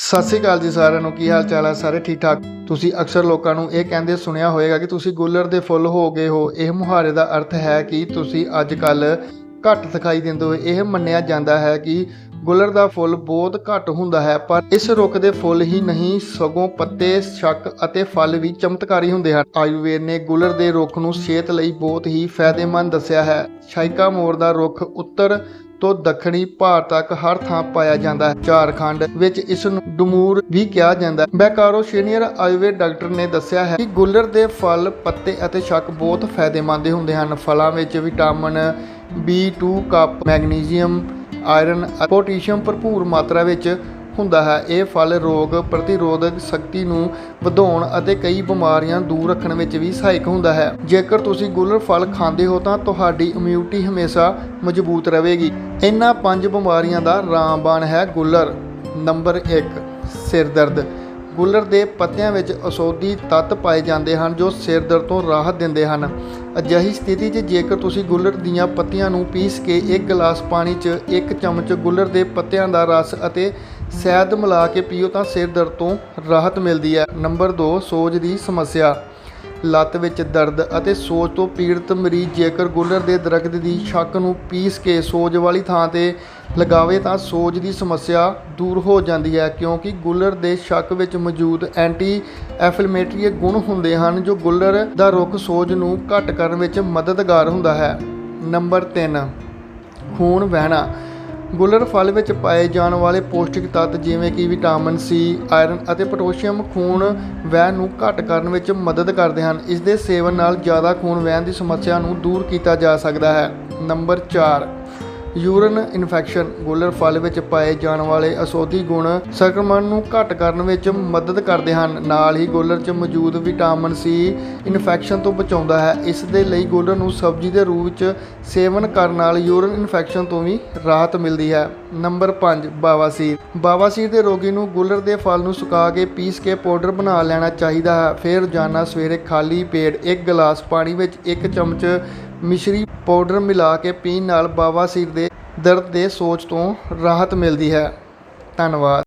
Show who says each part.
Speaker 1: ਸਤਿ ਸ਼੍ਰੀ ਅਕਾਲ ਜੀ ਸਾਰਿਆਂ ਨੂੰ, ਕੀ ਹਾਲ ਚਾਲ ਹੈ ਸਾਰੇ ਠੀਕ ਠਾਕ? ਤੁਸੀਂ ਅਕਸਰ ਲੋਕਾਂ ਨੂੰ ਇਹ ਕਹਿੰਦੇ ਸੁਣਿਆ ਹੋਵੇਗਾ ਕਿ ਤੁਸੀਂ ਗੁੱਲਰ ਦੇ ਫੁੱਲ ਹੋ ਗਏ ਹੋ। ਇਹ ਮੁਹਾਰੇ ਦਾ ਅਰਥ ਹੈ ਕਿ ਤੁਸੀਂ ਅੱਜ ਕੱਲ ਘੱਟ ਦਿਖਾਈ ਦਿੰਦੇ ਹੋ। ਇਹ ਮੰਨਿਆ ਜਾਂਦਾ ਹੈ ਕਿ ਗੁੱਲਰ ਦਾ ਫੁੱਲ ਬਹੁਤ ਘੱਟ ਹੁੰਦਾ ਹੈ, ਪਰ ਇਸ ਰੁੱਖ ਦੇ ਫੁੱਲ ਹੀ ਨਹੀਂ, ਸਗੋਂ ਪੱਤੇ, ਛੱਕ ਅਤੇ ਫਲ ਵੀ ਚਮਤਕਾਰੀ ਹੁੰਦੇ ਹਨ। ਆਯੁਰਵੇਦ ਨੇ ਗੁੱਲਰ ਦੇ ਰੁੱਖ ਨੂੰ ਸਿਹਤ ਲਈ ਬਹੁਤ ਹੀ ਫਾਇਦੇਮੰਦ ਦੱਸਿਆ ਹੈ। ਸ਼ਾਇਕਾ ਮੋਰ ਦਾ ਰੁੱਖ ਉੱਤਰ ਤੋਂ ਦੱਖਣੀ ਭਾਰਤ ਤੱਕ ਹਰ ਥਾਂ ਪਾਇਆ ਜਾਂਦਾ ਹੈ। ਝਾਰਖੰਡ ਵਿੱਚ ਇਸ ਨੂੰ ਡਮੂਰ ਵੀ ਕਿਹਾ ਜਾਂਦਾ ਹੈ। ਬੈਕਾਰੋ ਸੀਨੀਅਰ ਆਯੁਰਵੇਦ ਡਾਕਟਰ ਨੇ ਦੱਸਿਆ ਹੈ ਕਿ ਗੁੱਲਰ ਦੇ ਫਲ, ਪੱਤੇ ਅਤੇ ਛੱਕ ਬਹੁਤ ਫਾਇਦੇਮੰਦ ਹੁੰਦੇ ਹਨ। ਫਲਾਂ ਵਿੱਚ ਵਿਟਾਮਿਨ B2 ਕੱਪ, ਮੈਗਨੀਸ਼ੀਅਮ, ਆਇਰਨ ਅਤੇ ਪੋਟਾਸ਼ੀਅਮ ਭਰਪੂਰ ਮਾਤਰਾ ਵਿੱਚ ਹੁੰਦਾ ਹੈ। ਇਹ ਫਲ ਰੋਗ ਪ੍ਰਤੀਰੋਧਕ ਸ਼ਕਤੀ ਨੂੰ ਵਧਾਉਣ ਅਤੇ ਕਈ ਬਿਮਾਰੀਆਂ ਦੂਰ ਰੱਖਣ ਵਿੱਚ ਵੀ ਸਹਾਇਕ ਹੁੰਦਾ ਹੈ। ਜੇਕਰ ਤੁਸੀਂ ਗੁੱਲਰ ਫਲ ਖਾਂਦੇ ਹੋ ਤਾਂ ਤੁਹਾਡੀ ਇਮਿਊਨਿਟੀ ਹਮੇਸ਼ਾ ਮਜ਼ਬੂਤ ਰਹੇਗੀ। ਇਹਨਾਂ ਪੰਜ ਬਿਮਾਰੀਆਂ ਦਾ ਰਾਮਬਾਣ ਹੈ ਗੁੱਲਰ। ਨੰਬਰ 1 ਸਿਰ ਦਰਦ। ਗੁੱਲਰ ਦੇ ਪੱਤਿਆਂ ਵਿੱਚ ਔਸ਼ਧੀ ਤੱਤ ਪਾਏ ਜਾਂਦੇ ਹਨ ਜੋ ਸਿਰ ਦਰਦ ਤੋਂ ਰਾਹਤ ਦਿੰਦੇ ਹਨ। ਅਜਿਹੀ ਸਥਿਤੀ 'ਚ ਜੇਕਰ ਤੁਸੀਂ ਗੁੱਲਰ ਦੀਆਂ ਪੱਤੀਆਂ ਨੂੰ ਪੀਸ ਕੇ ਇੱਕ ਗਲਾਸ ਪਾਣੀ 'ਚ ਇੱਕ ਚਮਚ ਗੁੱਲਰ ਦੇ ਪੱਤਿਆਂ ਦਾ ਰਸ ਅਤੇ ਸ਼ਹਿਦ ਮਿਲਾ ਕੇ ਪੀਓ ਤਾਂ ਸਿਰ ਦਰਦ ਤੋਂ ਰਾਹਤ ਮਿਲਦੀ ਹੈ। ਨੰਬਰ 2 ਸੋਜ ਦੀ ਸਮੱਸਿਆ। ਲੱਤ ਵਿੱਚ ਦਰਦ ਅਤੇ ਸੋਜ ਤੋਂ ਪੀੜਤ ਮਰੀਜ਼ ਜੇਕਰ ਗੁੱਲਰ ਦੇ ਦਰਖਤ ਦੀ ਛੱਕ ਨੂੰ ਪੀਸ ਕੇ ਸੋਜ ਵਾਲੀ ਥਾਂ ਤੇ ਲਗਾਵੇ ਤਾਂ ਸੋਜ ਦੀ ਸਮੱਸਿਆ ਦੂਰ ਹੋ ਜਾਂਦੀ ਹੈ, ਕਿਉਂਕਿ ਗੁੱਲਰ ਦੇ ਛੱਕ ਵਿੱਚ ਮੌਜੂਦ ਐਂਟੀ ਐਫਲਮੇਟਰੀ ਗੁਣ ਹੁੰਦੇ ਹਨ ਜੋ ਗੁੱਲਰ ਦਾ ਰੁੱਖ ਸੋਜ ਨੂੰ ਘੱਟ ਕਰਨ ਵਿੱਚ ਮਦਦਗਾਰ ਹੁੰਦਾ ਹੈ। ਨੰਬਰ 3 ਖੂਨ ਵਹਿਣਾ। ਗੁੱਲਰ ਫਲ ਵਿੱਚ ਪਾਏ ਜਾਣ ਵਾਲੇ ਪੌਸ਼ਟਿਕ ਤੱਤ ਜਿਵੇਂ ਕਿ ਵਿਟਾਮਿਨ ਸੀ, ਆਇਰਨ ਅਤੇ ਪੋਟਾਸ਼ੀਅਮ ਖੂਨ ਵਹਿਣ ਨੂੰ ਘੱਟ ਕਰਨ ਵਿੱਚ ਮਦਦ ਕਰਦੇ ਹਨ। ਇਸ ਦੇ ਸੇਵਨ ਨਾਲ ਜ਼ਿਆਦਾ ਖੂਨ ਵਹਿਣ ਦੀ ਸਮੱਸਿਆ ਨੂੰ ਦੂਰ ਕੀਤਾ ਜਾ ਸਕਦਾ ਹੈ। ਨੰਬਰ 4 ਯੂਰਨ ਇਨਫੈਕਸ਼ਨ ਗੁੱਲਰ ਫਲ ਵਿੱਚ ਪਾਏ ਜਾਣ ਵਾਲੇ ਅਸੋਧੀ ਗੁਣ ਸੰਕਰਮਣ ਨੂੰ ਘੱਟ ਕਰਨ ਵਿੱਚ ਮਦਦ ਕਰਦੇ ਹਨ। ਨਾਲ ਹੀ ਗੋਲਰ 'ਚ ਮੌਜੂਦ ਵਿਟਾਮਿਨ ਸੀ ਇਨਫੈਕਸ਼ਨ ਤੋਂ ਬਚਾਉਂਦਾ ਹੈ। ਇਸ ਦੇ ਲਈ ਗੁੱਲਰ ਨੂੰ ਸਬਜ਼ੀ ਦੇ ਰੂਪ ਵਿੱਚ ਸੇਵਨ ਕਰਨ ਨਾਲ ਯੂਰਨ ਇਨਫੈਕਸ਼ਨ ਤੋਂ ਵੀ ਰਾਹਤ ਮਿਲਦੀ ਹੈ। ਨੰਬਰ 5 ਬਾਵਾਸੀਰ ਬਾਵਾਸੀਰ ਦੇ ਰੋਗੀ ਨੂੰ ਗੁੱਲਰ ਦੇ ਫਲ ਨੂੰ ਸੁਕਾ ਕੇ ਪੀਸ ਕੇ ਪਾਊਡਰ ਬਣਾ ਲੈਣਾ ਚਾਹੀਦਾ ਹੈ। ਫਿਰ ਰੋਜ਼ਾਨਾ ਸਵੇਰੇ ਖਾਲੀ ਪੇਟ ਇੱਕ ਗਲਾਸ ਪਾਣੀ ਵਿੱਚ ਇੱਕ ਚਮਚ ਮਿਸ਼ਰੀ ਪਾਊਡਰ ਮਿਲਾ ਕੇ ਪੀਣ ਨਾਲ ਬਾਵਾਸੀਰ ਦੇ ਦਰਦ ਦੇ ਸੋਚ ਤੋਂ ਰਾਹਤ ਮਿਲਦੀ ਹੈ। ਧੰਨਵਾਦ।